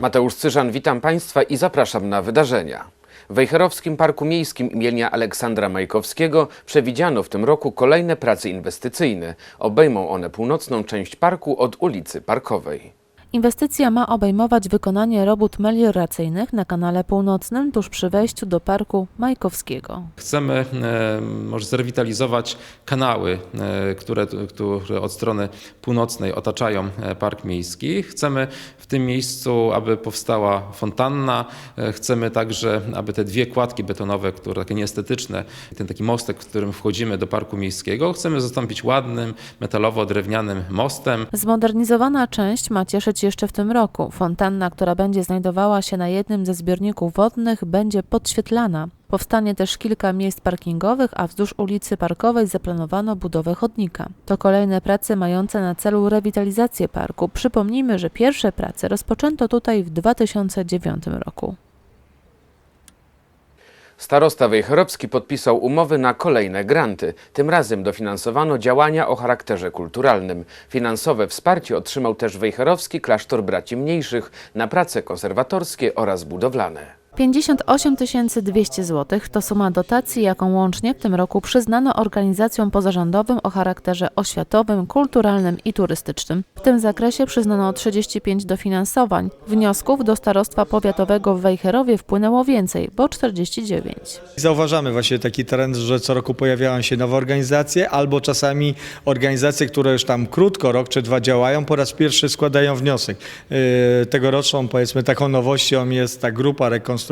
Mateusz Cyżan, witam Państwa i zapraszam na wydarzenia. W Wejherowskim Parku Miejskim imienia Aleksandra Majkowskiego przewidziano w tym roku kolejne prace inwestycyjne. Obejmą one północną część parku od ulicy Parkowej. Inwestycja ma obejmować wykonanie robót melioracyjnych na kanale północnym tuż przy wejściu do parku Majkowskiego. Chcemy e, może zrewitalizować kanały, e, które, które od strony północnej otaczają e, Park Miejski. Chcemy w tym miejscu, aby powstała fontanna. E, Chcemy także, aby te dwie kładki betonowe, które takie nieestetyczne, ten taki mostek, w którym wchodzimy do Parku Miejskiego, chcemy zastąpić ładnym, metalowo-drewnianym mostem. Zmodernizowana część ma cieszyć jeszcze w tym roku. Fontanna, która będzie znajdowała się na jednym ze zbiorników wodnych, będzie podświetlana. Powstanie też kilka miejsc parkingowych, a wzdłuż ulicy Parkowej zaplanowano budowę chodnika. To kolejne prace mające na celu rewitalizację parku. Przypomnijmy, że pierwsze prace rozpoczęto tutaj w 2009 roku. Starosta Wejherowski podpisał umowy na kolejne granty. Tym razem dofinansowano działania o charakterze kulturalnym. Finansowe wsparcie otrzymał też Wejherowski Klasztor Braci Mniejszych na prace konserwatorskie oraz budowlane. 58 200 zł to suma dotacji, jaką łącznie w tym roku przyznano organizacjom pozarządowym o charakterze oświatowym, kulturalnym i turystycznym. W tym zakresie przyznano 35 dofinansowań. Wniosków do Starostwa Powiatowego w Wejherowie wpłynęło więcej, bo 49. Zauważamy właśnie taki trend, że co roku pojawiają się nowe organizacje, albo czasami organizacje, które już tam krótko, rok czy dwa działają, po raz pierwszy składają wniosek. Yy, Tegoroczną, powiedzmy, taką nowością jest ta grupa rekonstrukcyjna,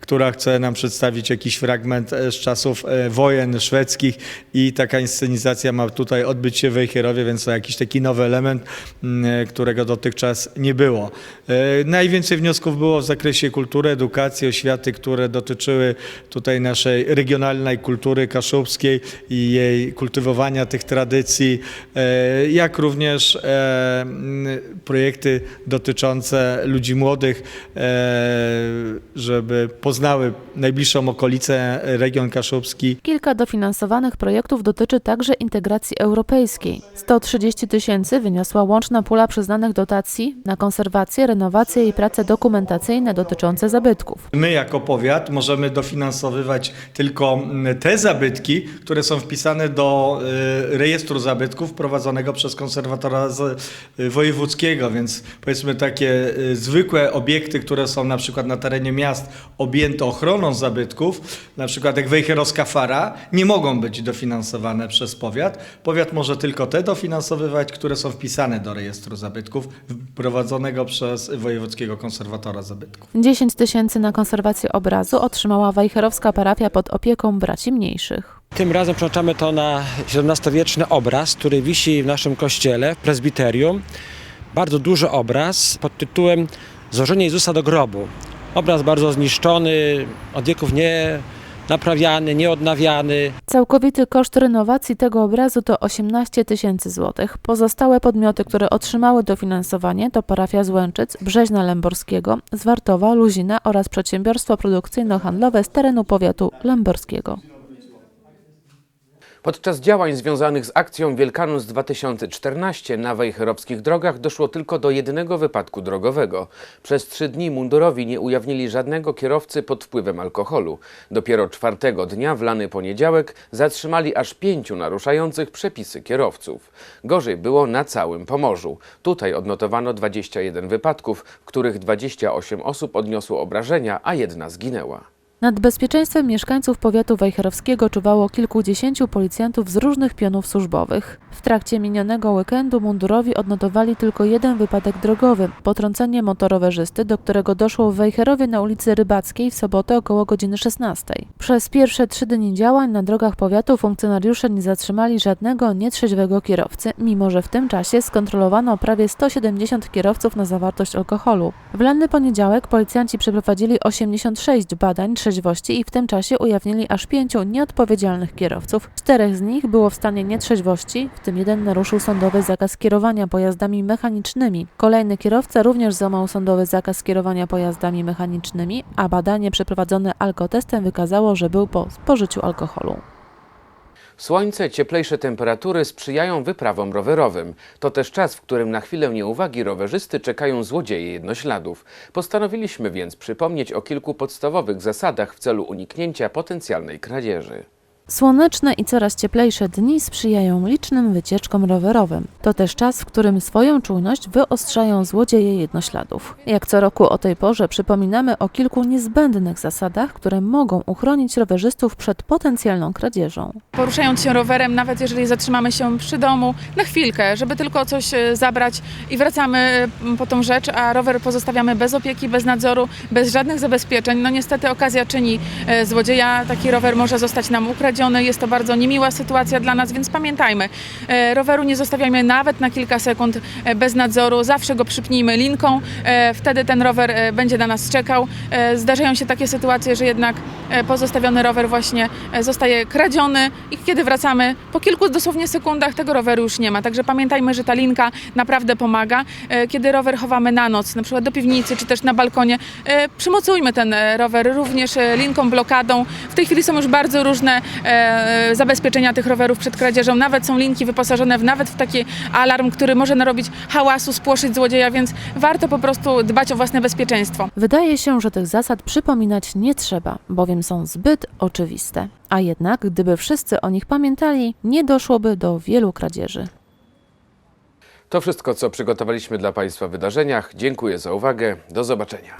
która chce nam przedstawić jakiś fragment e, z czasów e, wojen szwedzkich i taka inscenizacja ma tutaj odbyć się w więc to jakiś taki nowy element, mm, którego dotychczas nie było. E, Najwięcej wniosków było w zakresie kultury, edukacji, oświaty, które dotyczyły tutaj naszej regionalnej kultury kaszubskiej i jej kultywowania tych tradycji, e, jak również e, projekty dotyczące ludzi młodych, e, żeby poznały najbliższą okolicę, region kaszubski. Kilka dofinansowanych projektów dotyczy także integracji europejskiej. 130 tysięcy wyniosła łączna pula przyznanych dotacji na konserwację, renowację i prace dokumentacyjne dotyczące zabytków. My jako powiat możemy dofinansowywać tylko mm, te zabytki, które są wpisane do y, rejestru zabytków prowadzonego przez konserwatora y, wojewódzkiego, więc powiedzmy takie y, zwykłe obiekty, które są na przykład na terenie miast objęte ochroną zabytków, na przykład jak Wejherowska Fara, nie mogą być dofinansowane przez powiat. Powiat może tylko te dofinansowywać, które są wpisane do rejestru zabytków prowadzonego przez wojewódzkiego konserwatora zabytków. 10 tysięcy na konserwację obrazu otrzymała wejherowska parafia pod opieką braci mniejszych. Tym razem przeznaczamy to na XVII-wieczny obraz, który wisi w naszym kościele, w prezbiterium. Bardzo duży obraz pod tytułem Złożenie Jezusa do grobu. Obraz bardzo zniszczony, od wieków nie naprawiany, nie odnawiany. Całkowity koszt renowacji tego obrazu to 18 tysięcy złotych. Pozostałe podmioty, które otrzymały dofinansowanie to parafia Złęczyc, Brzeźna Lęborskiego, Zwartowa, Luzina oraz przedsiębiorstwo produkcyjno-handlowe z terenu powiatu lęborskiego. Podczas działań związanych z akcją Wielkanoc 2014 na wejherowskich drogach doszło tylko do jednego wypadku drogowego. Przez trzy dni mundurowi nie ujawnili żadnego kierowcy pod wpływem alkoholu. Dopiero czwartego dnia, w lany poniedziałek, zatrzymali aż pięciu naruszających przepisy kierowców. Gorzej było na całym Pomorzu. Tutaj odnotowano 21 wypadków, w których 28 osób odniosło obrażenia, a jedna zginęła. Nad bezpieczeństwem mieszkańców powiatu wejherowskiego czuwało kilkudziesięciu policjantów z różnych pionów służbowych. W trakcie minionego weekendu mundurowi odnotowali tylko jeden wypadek drogowy potrącenie motorowerzysty, do którego doszło w Wejherowie na ulicy Rybackiej w sobotę około godziny 16. Przez pierwsze trzy dni działań na drogach powiatu funkcjonariusze nie zatrzymali żadnego nietrzeźwego kierowcy, mimo że w tym czasie skontrolowano prawie 170 kierowców na zawartość alkoholu. W lany poniedziałek policjanci przeprowadzili 86 badań trzeźwości i w tym czasie ujawnili aż pięciu nieodpowiedzialnych kierowców. Czterech z nich było w stanie nietrzeźwości, w tym jeden naruszył sądowy zakaz kierowania pojazdami mechanicznymi. Kolejny kierowca również złamał sądowy zakaz kierowania pojazdami mechanicznymi, a badanie przeprowadzone alkotestem wykazało, że był po spożyciu alkoholu. Słońce, cieplejsze temperatury sprzyjają wyprawom rowerowym. To też czas, w którym na chwilę nieuwagi rowerzysty czekają złodzieje jednośladów. Postanowiliśmy więc przypomnieć o kilku podstawowych zasadach w celu uniknięcia potencjalnej kradzieży. Słoneczne i coraz cieplejsze dni sprzyjają licznym wycieczkom rowerowym. To też czas, w którym swoją czujność wyostrzają złodzieje jednośladów. Jak co roku o tej porze przypominamy o kilku niezbędnych zasadach, które mogą uchronić rowerzystów przed potencjalną kradzieżą. poruszając się rowerem, nawet jeżeli zatrzymamy się przy domu na chwilkę, żeby tylko coś e, zabrać i wracamy e, po tą rzecz, a rower pozostawiamy bez opieki, bez nadzoru, bez żadnych zabezpieczeń. No niestety okazja czyni e, złodzieja, taki rower może zostać nam ukradziony. Jest to bardzo niemiła sytuacja dla nas, więc pamiętajmy, e, roweru nie zostawiajmy nawet na kilka sekund e, bez nadzoru, zawsze go przypnijmy linką, e, wtedy ten rower będzie na nas czekał. Zdarzają się takie sytuacje, że jednak pozostawiony rower właśnie e, zostaje kradziony i kiedy wracamy, po kilku dosłownie sekundach tego roweru już nie ma. Także pamiętajmy, że ta linka naprawdę pomaga. E, Kiedy rower chowamy na noc, na przykład do piwnicy czy też na balkonie, e, przymocujmy ten e, rower również e, linką, blokadą. W tej chwili są już bardzo różne e, zabezpieczenia tych rowerów przed kradzieżą. Nawet są linki wyposażone w nawet w taki alarm, który może narobić hałasu, spłoszyć złodzieja, więc warto po prostu dbać o własne bezpieczeństwo. Wydaje się, że tych zasad przypominać nie trzeba, bowiem są zbyt oczywiste. A jednak, gdyby wszyscy o nich pamiętali, nie doszłoby do wielu kradzieży. To wszystko, co przygotowaliśmy dla Państwa w wydarzeniach. Dziękuję za uwagę. Do zobaczenia.